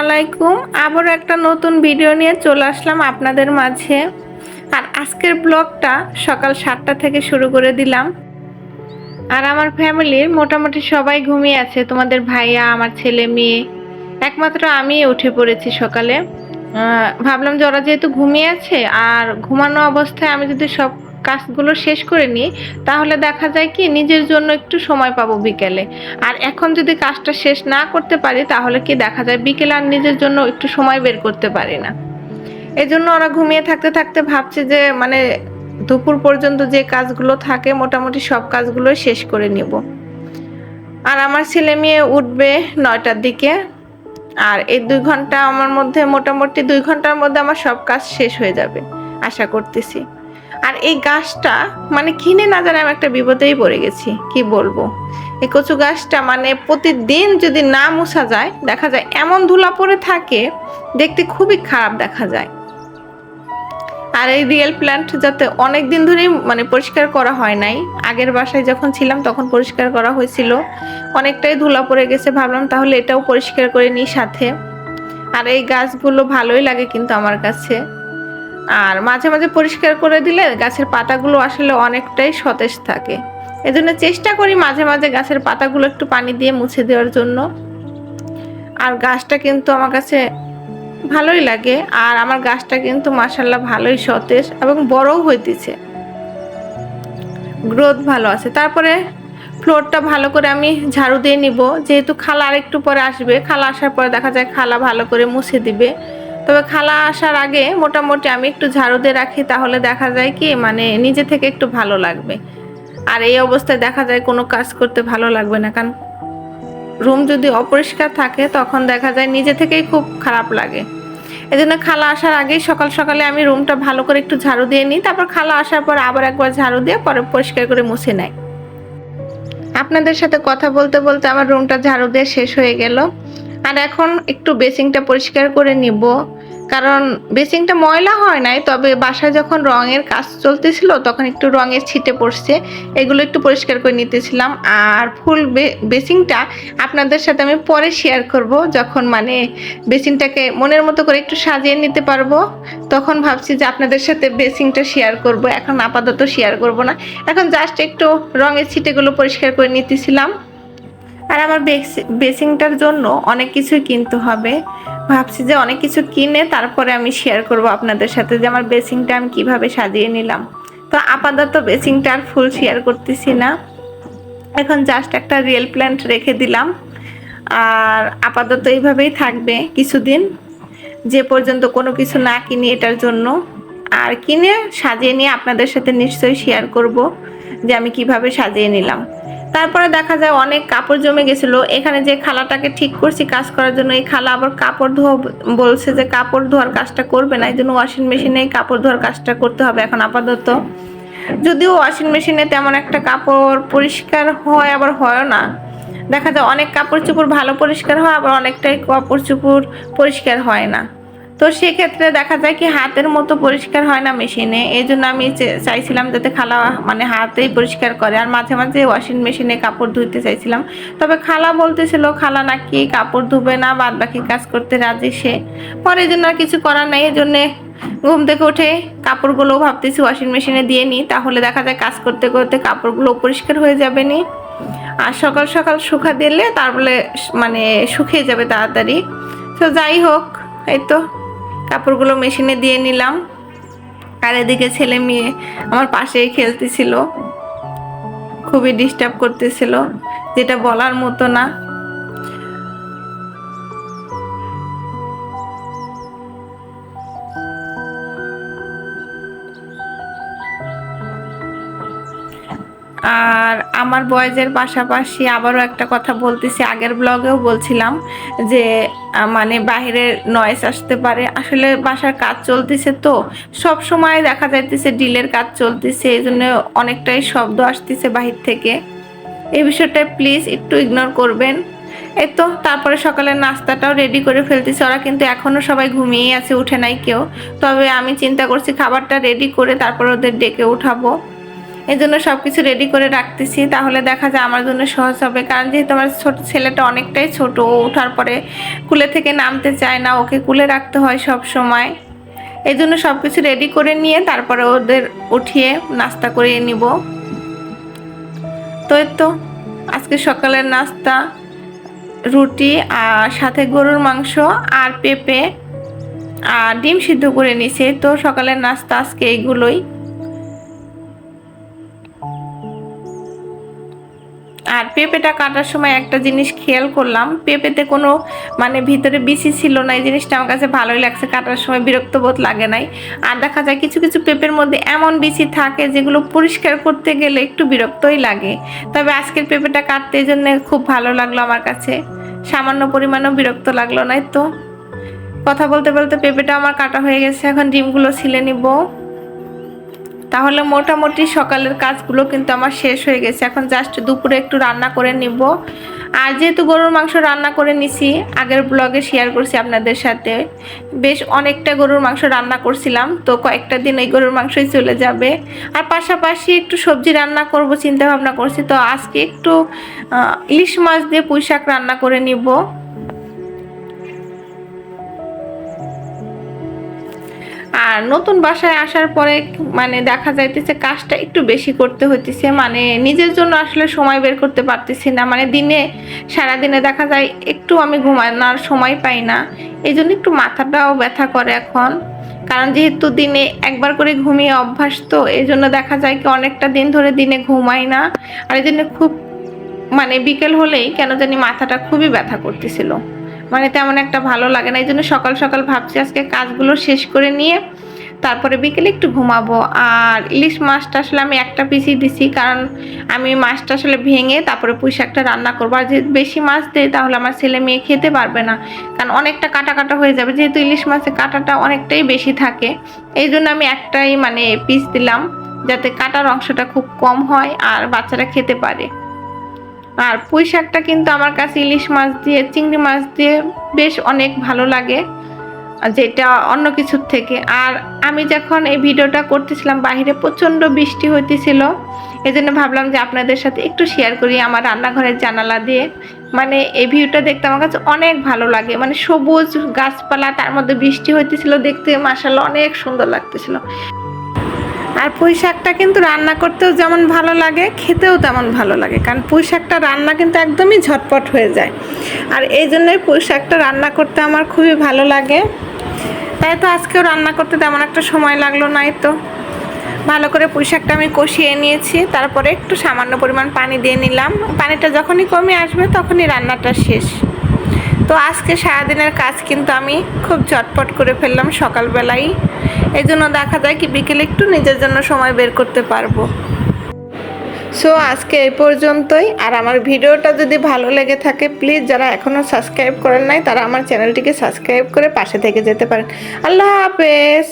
আলাইকুম। আবারও একটা নতুন ভিডিও নিয়ে চলে আসলাম আপনাদের মাঝে। আর আজকের ব্লগটা সকাল সাতটা থেকে শুরু করে দিলাম। আর আমার ফ্যামিলির মোটামুটি সবাই ঘুমিয়ে আছে। তোমাদের ভাইয়া, আমার ছেলে, মেয়ে। একমাত্র আমি উঠে পড়েছি সকালে। ভাবলাম যে ওরা যেহেতু ঘুমিয়ে আছে, আর ঘুমানো অবস্থায় আমি যদি সব কাজগুলো শেষ করে নিই, তাহলে দেখা যায় কি নিজের জন্য একটু সময় পাবো বিকেলে। আর এখন যদি কাজটা শেষ না করতে পারি, তাহলে কি দেখা যায় বিকেলে আর নিজের জন্য একটু সময় বের করতে পারি না। এজন্য ওরা ঘুমিয়ে থাকতে থাকতে ভাবছে যে মানে দুপুর পর্যন্ত যে কাজগুলো থাকে, মোটামুটি সব কাজগুলো শেষ করে নিব। আর আমার ছেলে মেয়ে উঠবে নয়টার দিকে, আর এই দুই ঘণ্টা আমার মধ্যে মোটামুটি দুই ঘণ্টার মধ্যে আমার সব কাজ শেষ হয়ে যাবে, আশা করতেছি। আর এই গাছটা মানে কিনে না জানে আমি একটা বিপদেই পড়ে গেছি, কি বলব? এই কচু গাছটা মানে প্রতিদিন যদি না মুছা যায়, দেখা যায় এমন ধুলা পড়ে থাকে, দেখতে খুবই খারাপ দেখা যায়। আর এই রিয়েল প্ল্যান্ট যাতে অনেক দিন ধরেই মানে পরিষ্কার করা হয় নাই, আগের বাসায় যখন ছিলাম তখন পরিষ্কার করা হয়েছিল, অনেকটাই ধুলা পড়ে গেছে, ভাবলাম তাহলে এটাও পরিষ্কার করে নিই সাথে। আর এই গাছগুলো ভালোই লাগে কিন্তু আমার কাছে। আর মাঝে মাঝে পরিষ্কার করে দিলে গাছের পাতাগুলো আসলে অনেকটাই সতেজ থাকে। এজন্য চেষ্টা করি মাঝে মাঝে গাছের পাতাগুলো একটু পানি দিয়ে মুছে দেওয়ার জন্য। আর গাছটা কিন্তু আমার কাছে ভালোই লাগে আর আমার গাছটা কিন্তু মাসাল্লাহ ভালোই সতেজ এবং বড়ও হইতেছে। গ্রোথ ভালো আছে। তারপরে ফ্লোরটা ভালো করে আমি ঝাড়ু দিয়ে নিব। যেহেতু খালা আর একটু পরে আসবে, খালা আসার পরে দেখা যায় খালা ভালো করে মুছে দিবে। তবে খালা আসার আগে মোটামুটি আমি একটু ঝাড়ু দিয়ে রাখি, তাহলে দেখা যায় কি মানে নিজে থেকে একটু ভালো লাগবে। আর এই অবস্থায় দেখা যায় কোনো কাজ করতে ভালো লাগবে না, কারণ রুম যদি অপরিষ্কার থাকে, তখন দেখা যায় নিজে থেকেই খুব খারাপ লাগে। এই জন্য খালা আসার আগেই সকাল সকালে আমি রুমটা ভালো করে একটু ঝাড়ু দিয়ে নিই, তারপর খালা আসার পর আবার একবার ঝাড়ু দিয়ে পরে পরিষ্কার করে মুছে নেয়। আপনাদের সাথে কথা বলতে বলতে আমার রুমটা ঝাড়ু দিয়ে শেষ হয়ে গেল। আর এখন একটু বেসিংটা পরিষ্কার করে নিব। কারণ বেসিংটা ময়লা হয় নাই, তবে বাসায় যখন রঙের কাজ চলতেছিল, তখন একটু রঙের ছিটে পড়ছে। এগুলো একটু পরিষ্কার করে নিতেছিলাম। আর ফুল বেসিংটা আপনাদের সাথে আমি পরে শেয়ার করব, যখন মানে বেসিংটাকে মনের মতো করে একটু সাজিয়ে নিতে পারব। তখন ভাবছি যে আপনাদের সাথে বেসিংটা শেয়ার করব, এখন আপাতত শেয়ার করব না। এখন জাস্ট একটু রঙের ছিটেগুলো পরিষ্কার করে নিতেছিলাম। আর আমার বেসি- বেসিংটার জন্য অনেক কিছুই কিনতে হবে। ভাবছি যে অনেক কিছু কিনে তারপরে আমি শেয়ার করব আপনাদের সাথে যে আমার বেসিংটা আমি কীভাবে সাজিয়ে নিলাম। তো আপাতত বেসিংটা আর ফুল শেয়ার করতেছি না। এখন জাস্ট একটা রিয়েল প্ল্যান্ট রেখে দিলাম। আর আপাতত এইভাবেই থাকবে কিছুদিন। যে পর্যন্ত কোনো কিছু না কিনি এটার জন্য। আর কিনে সাজিয়ে নিয়ে আপনাদের সাথে নিশ্চয়ই শেয়ার করব যে আমি কীভাবে সাজিয়ে নিলাম। তারপরে দেখা যায় অনেক কাপড় জমে গেছিল। এখানে যে খালাটাকে ঠিক করছি কাজ করার জন্য, এই খালা আবার কাপড় ধোয়া বলছে যে কাপড় ধোয়ার কাজটা করবে না, এই জন্য ওয়াশিং মেশিনে কাপড় ধোয়ার কাজটা করতে হবে এখন আপাতত। যদিও ওয়াশিং মেশিনে তেমন একটা কাপড় পরিষ্কার হয়, আবার হয়ও না। দেখা যায় অনেক কাপড় চোপড় ভালো পরিষ্কার হয়, আবার অনেকটাই কাপড় চোপড় পরিষ্কার হয় না। তো সেক্ষেত্রে দেখা যায় কি হাতের মতো পরিষ্কার হয় না মেশিনে। এই জন্য আমি চাইছিলাম যাতে খালা মানে হাতেই পরিষ্কার করে। আর মাঝে মাঝে ওয়াশিং মেশিনে কাপড় ধুইতে চাইছিলাম। তবে খালা বলতেছিল, খালা নাকি কাপড় ধুবে না বাদ বাকি কাজ করতে রাজি সে। পরে জন্য আর কিছু করার নাই। এই জন্যে ঘুম থেকে উঠে কাপড়গুলো ভাবতেছি ওয়াশিং মেশিনে দিয়ে নিই। তাহলে দেখা যায় কাজ করতে করতে কাপড়গুলো পরিষ্কার হয়ে যাবে নি। আর সকাল সকাল শুকা দিলে তারপরে মানে শুকিয়ে যাবে তাড়াতাড়ি। তো যাই হোক, এই তো। কাপড়গুলো মেশিনে দিয়ে নিলাম। আর এদিকে ছেলে মেয়ে আমার পাশেই খেলতেছিল। খুবই ডিস্টার্ব করতেছিল, যেটা বলার মতো না। আর আমার বয়েজের পাশাপাশি আবারও একটা কথা বলতেছি, আগের ব্লগেও বলছিলাম যে মানে বাইরের নয়েস আসতে পারে। আসলে বাসার কাজ চলতেছে তো, সব সময় দেখা যাইতেছে ডিলের কাজ চলতেছে এই জন্য অনেকটাই শব্দ আসতেছে বাহির থেকে। এই বিষয়টা প্লিজ একটু ইগনোর করবেন। এই তো, তারপরে সকালের নাস্তাটাও রেডি করে ফেলতেছে ওরা, কিন্তু এখনও সবাই ঘুমিয়েই আছে, উঠে নাই কেউ। তবে আমি চিন্তা করছি খাবারটা রেডি করে তারপর ওদের ডেকে উঠাবো। জন্য সব কিছু রেডি করে রাখতেছি। তাহলে দেখা যায় আমার জন্য সহজ হবে। কারণ যেহেতু আমার ছোট ছেলেটা অনেকটাই ছোট, ও ওঠার পরে কুলে থেকে নামতে চায় না। ওকে কুলে রাখতে হয় সব সময়। এই জন্য সব কিছু রেডি করে নিয়ে তারপরে ওদের উঠিয়ে নাস্তা করে নিব। তো তো, আজকে সকালের নাস্তা, রুটি, আর সাথে গরুর মাংস আর পেঁপে, আর ডিম সিদ্ধ করে নিছে তো সকালের নাস্তা আজকে এইগুলোই। আর পেঁপেটা কাটার সময় একটা জিনিস খেয়াল করলাম, পেঁপেতে কোনো মানে ভিতরে বিসি ছিল না, এই জিনিসটা আমার কাছে ভালোই লাগছে, কাটার সময় বিরক্ত বোধ লাগে নাই। আর দেখা যায় কিছু কিছু পেঁপের মধ্যে এমন বিসি থাকে যেগুলো পরিষ্কার করতে গেলে একটু বিরক্তই লাগে। তবে আজকের পেঁপেটা কাটতে জন্য খুব ভালো লাগল আমার কাছে। সামান্য পরিমাণও বিরক্ত লাগল না তো? কথা বলতে বলতে পেঁপেটা আমার কাটা হয়ে গেছে, এখন ডিমগুলো ছিলে নিব। তাহলে মোটামুটি সকালের কাজগুলো কিন্তু আমার শেষ হয়ে গেছে। এখন জাস্ট দুপুরে একটু রান্না করে নিব। আর যেহেতু গরুর মাংস রান্না করে নিছি, আগের ব্লগে শেয়ার করছি আপনাদের সাথে। বেশ অনেকটা গরুর মাংস রান্না করছিলাম, তো কয়েকটা দিন এই গরুর মাংসই চলে যাবে। আর পাশাপাশি একটু সবজি রান্না করব চিন্তা ভাবনা করছি, তো আজকে একটু ইলিশ মাছ দিয়ে পুঁই শাক রান্না করে নিব। আর নতুন বাসায় আসার পরে মানে দেখা যাইতেছে কাজটা একটু বেশি করতে হইতেছে। মানে নিজের জন্য আসলে সময় বের করতে পারতেছি না। মানে দিনে সারা দিনে দেখা যায় একটু আমি ঘুমানোর সময় পাই না। এই জন্য একটু মাথাটাও ব্যথা করে এখন। কারণ যেহেতু দিনে একবার করে ঘুমিয়ে অভ্যাস তো এই জন্য দেখা যায় কি অনেকটা দিন ধরে দিনে ঘুমাই না। আর এই জন্য খুব মানে বিকেল হলেই কেন জানি মাথাটা খুবই ব্যথা করতেছিল। মানে তেমন একটা ভালো লাগে না। এই জন্য সকাল সকাল ভাবছি আজকে কাজগুলো শেষ করে নিয়ে তারপরে বিকেলে একটু ঘুমাবো। আর ইলিশ মাছটা আসলে আমি একটা পিসই দিছি, কারণ আমি মাছটা আসলে ভেঙে তারপরে পুঁই শাকটা রান্না করব। আর যদি বেশি মাছ দেয় তাহলে আমার ছেলে মেয়ে খেতে পারবে না, কারণ অনেকটা কাটা কাটা হয়ে যাবে। যেহেতু ইলিশ মাছের কাটাটা অনেকটাই বেশি থাকে এই জন্য আমি একটাই মানে পিস দিলাম, যাতে কাটার অংশটা খুব কম হয় আর বাচ্চারা খেতে পারে। আর পুঁই শাকটা কিন্তু আমার কাছে ইলিশ মাছ দিয়ে, চিংড়ি মাছ দিয়ে বেশ অনেক ভালো লাগে। যেটা অন্য কিছুর থেকে। আর আমি যখন এই ভিডিওটা করতেছিলাম বাইরে প্রচণ্ড বৃষ্টি হইতেছিল। এই জন্য ভাবলাম যে আপনাদের সাথে একটু শেয়ার করি আমার রান্নাঘরের জানালা দিয়ে। মানে এই ভিউটা দেখতে আমার কাছে অনেক ভালো লাগে। মানে সবুজ গাছপালা, তার মধ্যে বৃষ্টি হইতেছিল দেখতে মাসাল্লাহ অনেক সুন্দর লাগতেছিল। আর পুঁই শাকটা কিন্তু রান্না করতেও যেমন ভালো লাগে, খেতেও তেমন ভালো লাগে। কারণ পুঁই শাকটা রান্না কিন্তু একদমই ঝটপট হয়ে যায়। আর এই জন্যই পুঁই শাকটা রান্না করতে আমার খুবই ভালো লাগে। তাই তো আজকেও রান্না করতে তেমন একটা সময় লাগল নাই তো। ভালো করে পুঁই শাকটা আমি কষিয়ে নিয়েছি, তারপরে একটু সামান্য পরিমাণ পানি দিয়ে নিলাম। পানিটা যখনই কমে আসবে তখনই রান্নাটা শেষ। তো আজকে সারাদিনের কাজ কিন্তু আমি খুব ঝটপট করে ফেললাম সকালবেলাই। এই জন্য দেখা যায় কি বিকেলে একটু নিজের জন্য সময় বের করতে পারব। সো আজকে এই পর্যন্তই। আর আমার ভিডিওটা যদি ভালো লেগে থাকে প্লিজ যারা এখনও সাবস্ক্রাইব করেন নাই, তারা আমার চ্যানেলটিকে সাবস্ক্রাইব করে পাশে থেকে যেতে পারেন। আল্লাহ হাফেজ!